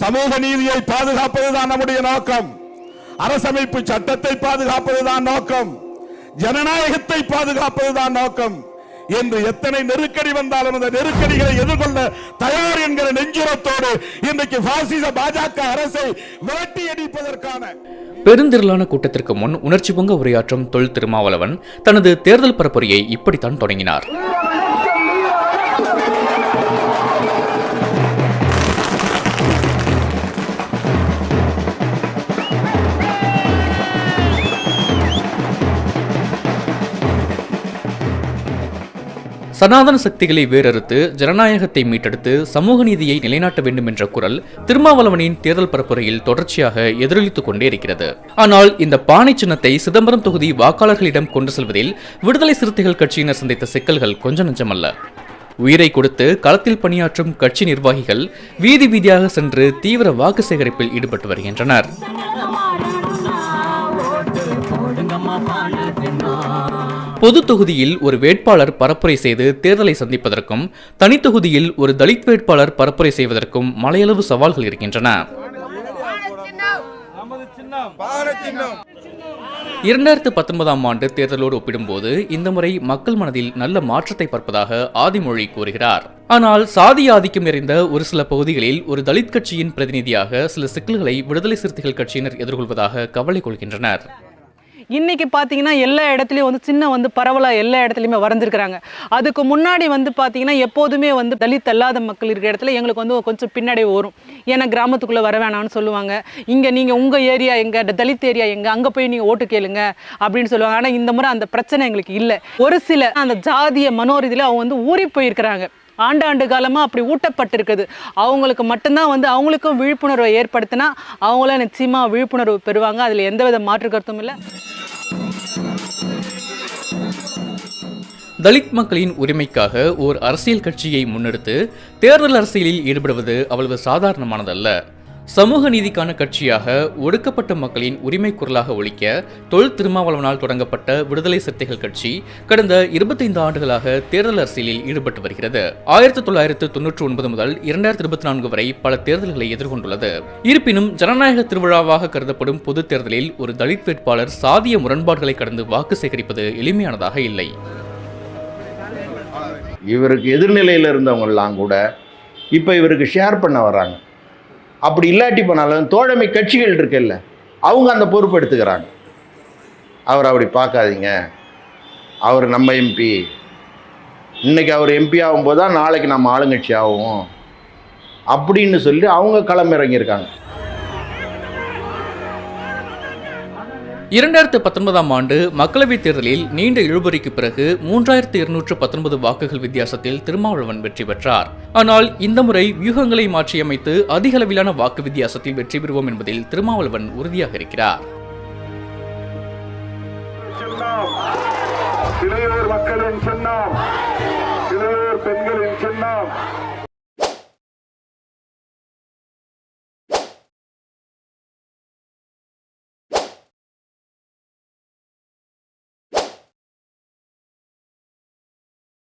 சமூக நீதியை பாதுகாப்பதுதான் நம்முடைய நோக்கம். அரசமைப்பு சட்டத்தை பாதுகாப்பதுதான் நோக்கம். ஜனநாயகத்தை பாதுகாப்பதுதான் நோக்கம். என்று எத்தனை நெருக்கடி வந்தாலும் அந்த நெருக்கடிகளை எதிர்கொள்ள தயார் என்கிற நெஞ்சுரத்தோடு இன்றைக்கு பாசிச பாஜக அரசை விரட்டி அடிப்பதற்கான பெருந்திரளான கூட்டத்திற்கு முன் உணர்ச்சி பொங்க உரையாற்றும் தொல் திருமாவளவன் தனது தேர்தல் பரப்புரையை இப்படித்தான் தொடங்கினார். சனாதன சக்திகளை வேறறுத்து ஜனநாயகத்தை மீட்டெடுத்து சமூக நீதியை நிலைநாட்ட வேண்டும் என்ற குரல் திருமாவளவனின் தேர்தல் பரப்புரையில் தொடர்ச்சியாக எதிரொலித்துக் கொண்டே இருக்கிறது. ஆனால் இந்த பானை சின்னத்தை சிதம்பரம் தொகுதி வாக்காளர்களிடம் கொண்டு செல்வதில் விடுதலை சிறுத்தைகள் கட்சியினர் சந்தித்த சிக்கல்கள் கொஞ்சம் நஞ்சமல்ல. உயிரை கொடுத்து களத்தில் பணியாற்றும் கட்சி நிர்வாகிகள் வீதி வீதியாக சென்று தீவிர வாக்கு சேகரிப்பில் ஈடுபட்டு வருகின்றனர். பொது தொகுதியில் ஒரு வேட்பாளர் பரப்புரை செய்து தேர்தலை சந்திப்பதற்கும் தனித்தொகுதியில் ஒரு தலித் வேட்பாளர் பரப்புரை செய்வதற்கும் மலையளவு சவால்கள் இருக்கின்றன. இரண்டாயிரத்து பத்தொன்பதாம் ஆண்டு தேர்தலோடு ஒப்பிடும்போது இந்த முறை மக்கள் மனதில் நல்ல மாற்றத்தை பார்ப்பதாக ஆதிமொழி கூறுகிறார். ஆனால் சாதி ஆதிக்கம் நிறைந்த ஒரு சில பகுதிகளில் ஒரு தலித் கட்சியின் பிரதிநிதியாக சில சிக்கல்களை விடுதலை சிறுத்தைகள் கட்சியினர் எதிர்கொள்வதாக கவலை கொள்கின்றனர். இன்றைக்கி பார்த்தீங்கன்னா எல்லா இடத்துலையும் வந்து சின்ன வந்து பரவலாக எல்லா இடத்துலையுமே வரைஞ்சிருக்கிறாங்க அதுக்கு முன்னாடி வந்து பார்த்தீங்கன்னா எப்போதுமே வந்து தலித் அல்லாத மக்கள் இருக்கிற இடத்துல எங்களுக்கு வந்து கொஞ்சம் பின்னாடி வரும் ஏன்னா கிராமத்துக்குள்ளே வர வேணாம்னு சொல்லுவாங்க. இங்கே நீங்கள் உங்கள் ஏரியா எங்கே தலித் ஏரியா எங்கே அங்கே போய் நீங்கள் ஓட்டு கேளுங்க அப்படின்னு சொல்லுவாங்க. ஆனால் இந்த முறை அந்த பிரச்சனை எங்களுக்கு இல்லை. ஒரு சில அந்த ஜாதிய மனோரீதியில் அவங்க வந்து ஊறி போயிருக்கிறாங்க. ஆண்டாண்டு காலமாக அப்படி ஊட்டப்பட்டிருக்குது. அவங்களுக்கு மட்டும்தான் வந்து அவங்களுக்கும் விழிப்புணர்வை ஏற்படுத்தினா அவங்களும் நிச்சயமாக விழிப்புணர்வு பெறுவாங்க. அதில் எந்தவித மாற்று கருத்தும் இல்லை. தலித் மக்களின் உரிமைக்காக ஓர் அரசியல் கட்சியை முன்னெடுத்து தேர்தல் அரசியலில் ஈடுபடுவது அவ்வளவு சாதாரணமானதல்ல. சமூக நீதிக்கான கட்சியாக ஒடுக்கப்பட்ட மக்களின் உரிமை குரலாக ஒழிக்க தொல் திருமாவளவனால் தொடங்கப்பட்ட விடுதலை சிறுத்தைகள் கட்சி கடந்த இருபத்தைந்து ஆண்டுகளாக தேர்தல் அரசியலில் ஈடுபட்டு வருகிறது. ஆயிரத்தி தொள்ளாயிரத்து தொன்னூற்றி ஒன்பது முதல் இரண்டாயிரத்தி இருபத்தி நான்கு வரை பல தேர்தல்களை எதிர்கொண்டுள்ளது. இருப்பினும் ஜனநாயக திருவிழாவாக கருதப்படும் பொது தேர்தலில் ஒரு தலித் வேட்பாளர் சாதிய முரண்பாடுகளை கடந்து வாக்கு சேகரிப்பது எளிமையானதாக இல்லை. இவருக்கு எதிர்நிலையில் இருந்தவங்கெல்லாம் கூட இப்போ இவருக்கு ஷேர் பண்ண வர்றாங்க. அப்படி இல்லாட்டி போனாலும் தோழமை கட்சிகள் இருக்குல்ல அவங்க அந்த பொறுப்பு எடுத்துக்கிறாங்க. அவர் அப்படி பார்க்காதீங்க. அவர் நம்ம எம்பி இன்னைக்கு அவர் எம்பி ஆகும்போது தான் நாளைக்கு நம்ம ஆளுங்கட்சி ஆகும் அப்படின்னு சொல்லி அவங்க களமிறங்கியிருக்காங்க. இரண்டாயிரத்து பத்தொன்பதாம் ஆண்டு மக்களவைத் தேர்தலில் நீண்ட இழுபறிக்கு பிறகு மூன்றாயிரத்து இருநூற்று பத்தொன்பது வாக்குகள் வித்தியாசத்தில் திருமாவளவன் வெற்றி பெற்றார். ஆனால் இந்த முறை வியூகங்களை மாற்றியமைத்து அதிக அளவிலான வாக்கு வித்தியாசத்தில் வெற்றி பெறுவோம் என்பதில் திருமாவளவன் உறுதியாக இருக்கிறார். மக்களின் சின்னம். பெண்களின் சின்னம்.